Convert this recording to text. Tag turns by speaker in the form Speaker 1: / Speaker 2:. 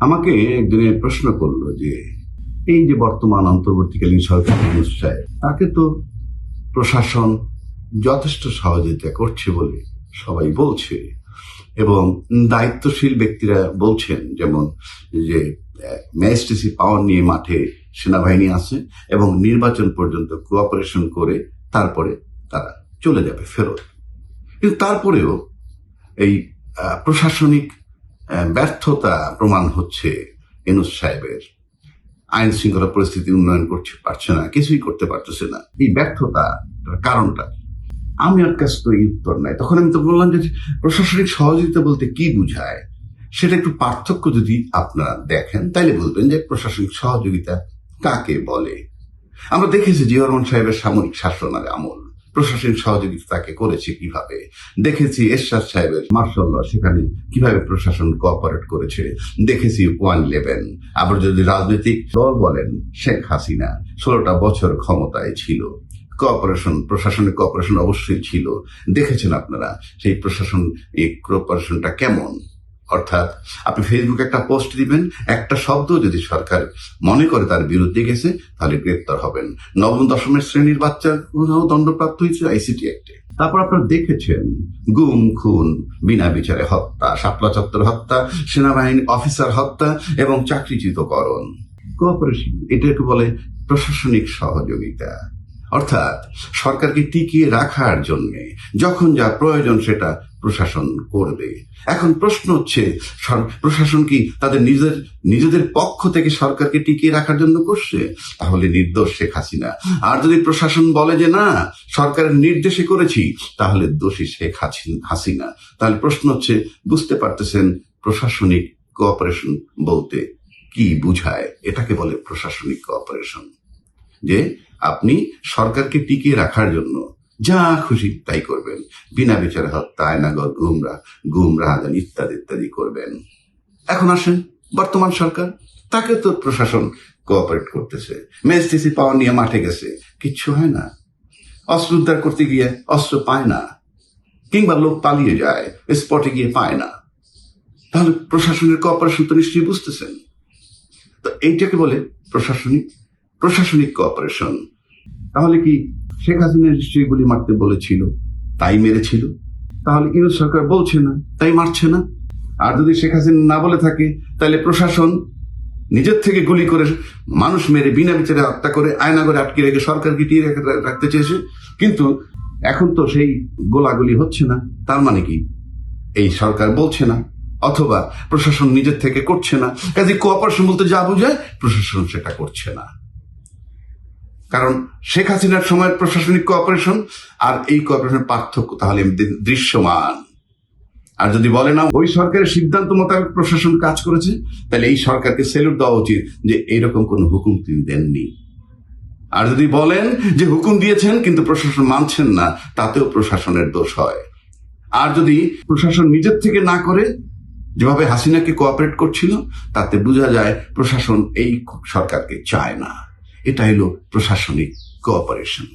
Speaker 1: আমাকে একজনে প্রশ্ন করল যে, এই যে বর্তমান অন্তর্বর্তীকালীন সরকার সাহেব, তাকে তো প্রশাসন যথেষ্ট সহযোগিতা করছে বলে সবাই বলছে। এবং দায়িত্বশীল ব্যক্তিরা বলছেন, যেমন যে, ম্যাজিস্ট্রেসি পাওয়ার নিয়ে মাঠে সেনাবাহিনী আছে এবং নির্বাচন পর্যন্ত কোঅপারেশন করে তারপরে তারা চলে যাবে ফেরত। কিন্তু তারপরেও এই প্রশাসনিক ব্যর্থতা প্রমাণ হচ্ছে এনুস সাহেবের। আইন শৃঙ্খলা পরিস্থিতি উন্নয়ন করতে পারছে না, কিছুই করতে পারতেছে না। এই ব্যর্থতা কারণটা আমি আর কাছে তো এই উত্তর নাই। তখন আমি তো বললাম যে প্রশাসনিক সহযোগিতা বলতে কি বুঝায়? সেটা একটু পার্থক্য যদি আপনারা দেখেন, তাইলে বলবেন যে প্রশাসনিক সহযোগিতা কাকে বলে? আমরা দেখেছি জিয়া সাহেবের সামরিক শাসনের আমল। প্রশাসনিক সহযোগিতা তাকে করেছে কীভাবে? দেখেছি এরশাদ সাহেবের মার্শাল্লাহ সেখানে কীভাবে প্রশাসন কোঅপারেট করেছে। দেখেছি ওয়ান ইলেভেন। আবার যদি রাজনৈতিক দল বলেন, শেখ হাসিনা ষোলোটা বছর ক্ষমতায় ছিল। কোঅপারেশন প্রশাসনিক কোঅপারেশন অবশ্যই ছিল। দেখেছেন আপনারা সেই প্রশাসন, এই কোঅপারেশনটা কেমন? অর্থাৎ আপনি ফেসবুকে একটা পোস্ট দিবেন, একটা শব্দ যদি সরকার মনে করে তার বিরুদ্ধে গেছে, তাহলে গ্রেপ্তার হবেন। নবম, দশমের শ্রেণির বাচ্চা কোথাও দণ্ডপ্রাপ্ত হয়েছে? আইসিটি অ্যাক্টে তারপর আপনারা দেখেছেন, গুম, খুন, বিনা বিচারে হত্যা শাপলা চত্বর হত্যা, সেনাবাহিনী অফিসার হত্যা এবং চাকরিচ্যুতকরণ। কোঅপারেশন এটাকে বলে প্রশাসনিক সহযোগিতা। অর্থাৎ সরকারকে টিকিয়ে রাখার জন্য যখন যা প্রয়োজন সেটা প্রশাসন করবে। এখন প্রশ্ন হচ্ছে প্রশাসন কি তাদের নিজের, নিজেদের পক্ষ থেকে সরকারকে টিকিয়ে রাখার জন্য করছে? তাহলে নির্দোষ শেখ হাসিনা। আর যদি প্রশাসন বলে যে না, সরকারের নির্দেশে করেছি, তাহলে দোষী শেখ হাসিন- হাসিনা। তাহলে প্রশ্ন হচ্ছে, বুঝতে পারতেছেন প্রশাসনিক কোঅপারেশন বলতে কি বুঝায়? এটাকে বলে প্রশাসনিক কোঅপারেশন যে আপনি সরকারকে টিকিয়ে রাখার জন্য যা খুশি তাই করবেন। বিনা বিচারে হত্যা আয়নাগর গুমরা গুমরা, আদান ইত্যাদি ইত্যাদি করবেন। এখন আসেন বর্তমান সরকার। তাকে তো প্রশাসন কোঅপারেট করতেছে। ম্যাজিস্ট্রেসি পাওয়ার নিয়ে মাঠে গেছে। কিচ্ছু হয় না। অস্ত্র উদ্ধার করতে গিয়ে অস্ত্র পায় না। কিংবা লোক পালিয়ে যায় স্পটে গিয়ে পায় না। তাহলে প্রশাসনের কোঅপারেশন তো নিশ্চয়ই বুঝতেছেন। তো এইটাকে বলে প্রশাসনিক প্রশাসনিক কোঅপারেশন তাহলে কি শেখ হাসিনা নিশ্চয়ই গুলি মারতে বলেছিল? তাই মেরেছিল? তাহলে ইউনুস সরকার বলছে না, তাই মারছে না? আর যদি শেখ হাসিনা না বলে থাকে, তাহলে প্রশাসন নিজের থেকে গুলি করে মানুষ মেরে বিনা বিচারে হত্যা করে, আয়না করে আটকে রেখে সরকারকে টিয়ে রেখে- রাখতে চেয়েছে। কিন্তু এখন তো সেই গোলাগুলি হচ্ছে না। তার মানে কি? এই সরকার বলছে না, অথবা প্রশাসন নিজের থেকে করছে না। কাজে কোঅপারেশন বলতে যা বোঝায়, প্রশাসন সেটা করছে না। কারণ শেখ হাসিনার সময়ের প্রশাসনিক কোঅপারেশন আর এই কোঅপারেশনের পার্থক্য তাহলে দৃশ্যমান। আর যদি বলে না, ওই সরকারের সিদ্ধান্ত মোতাবেক প্রশাসন কাজ করেছে, তাহলে এই সরকারকে সেলুট দেওয়া উচিত যে এইরকম কোনো হুকুম তিনি দেননি। আর যদি বলেন যে হুকুম দিয়েছেন, কিন্তু প্রশাসন মানছেন না, তাতেও প্রশাসনের দোষ হয়। আর যদি প্রশাসন নিজের থেকে না করে, যেভাবে হাসিনাকে কোঅপারেট করছিল, তাতে বোঝা যায় প্রশাসন এই সরকারকে চায় না। এটা হলো প্রশাসনিক কোঅপারেশন